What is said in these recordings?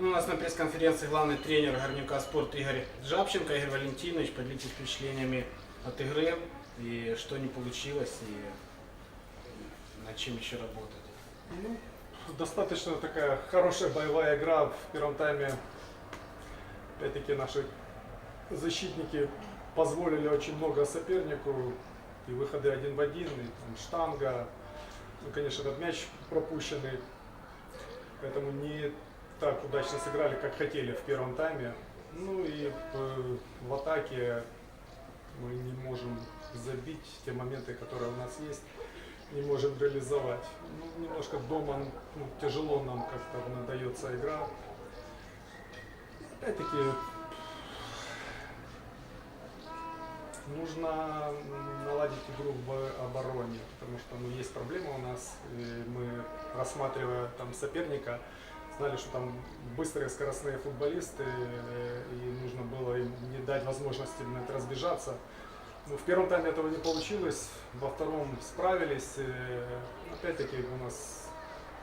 Ну, у нас на пресс-конференции главный тренер Горняка спорт Игорь Жабченко. Игорь Валентинович, поделитесь впечатлениями от игры и что не получилось и над чем еще работать. Ну, достаточно такая хорошая боевая игра в первом тайме. Опять-таки наши защитники позволили очень много сопернику. И выходы один в один, и там штанга. Ну, конечно, этот мяч пропущенный. Поэтому не так удачно сыграли, как хотели в первом тайме. Ну и э, в атаке мы не можем забить те моменты, которые у нас есть не можем реализовать. Ну, немножко дома ну, тяжело нам как-то надается игра. Опять-таки нужно наладить игру в обороне, потому что ну, есть проблема у нас. Мы, рассматривая там соперника, знали, что там быстрые скоростные футболисты, э, и нужно было им не дать возможности именно это разбежаться. Ну, в первом тайме этого не получилось, во втором справились. Э, Опять-таки у нас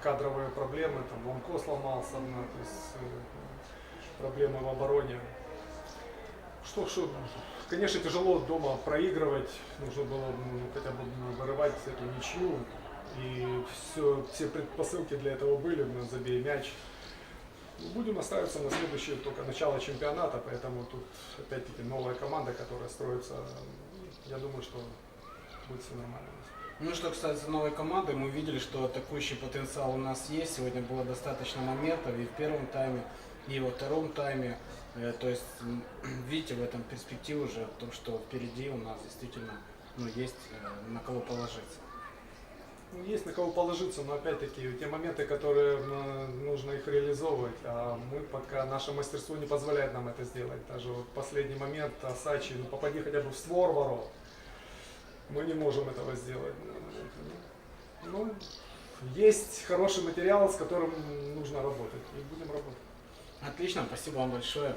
кадровые проблемы, там Ломко сломался, ну, то есть э, проблемы в обороне. Что, что, конечно, тяжело дома проигрывать, нужно было ну, хотя бы вырывать эту ничью. И все, все предпосылки для этого были, ну, забей мяч. Ну, Будем настраиваться на следующее только начало чемпионата, поэтому тут опять-таки новая команда, которая строится. Я думаю, что будет все нормально. Ну что касается новой команды, мы видели, что атакующий потенциал у нас есть. Сегодня было достаточно моментов и в первом тайме, и во втором тайме. Э, То есть видите в этом перспективу уже, в том, что впереди у нас действительно ну, есть э, на кого положиться. Ну, Есть на кого положиться, но опять-таки те моменты, которые м, нужно их реализовывать, а мы пока наше мастерство не позволяет нам это сделать. Даже вот последний момент Асачи, ну попади хотя бы в створ ворот, мы не можем этого сделать. Ну, есть хороший материал, с которым нужно работать, и будем работать. Отлично, спасибо вам большое.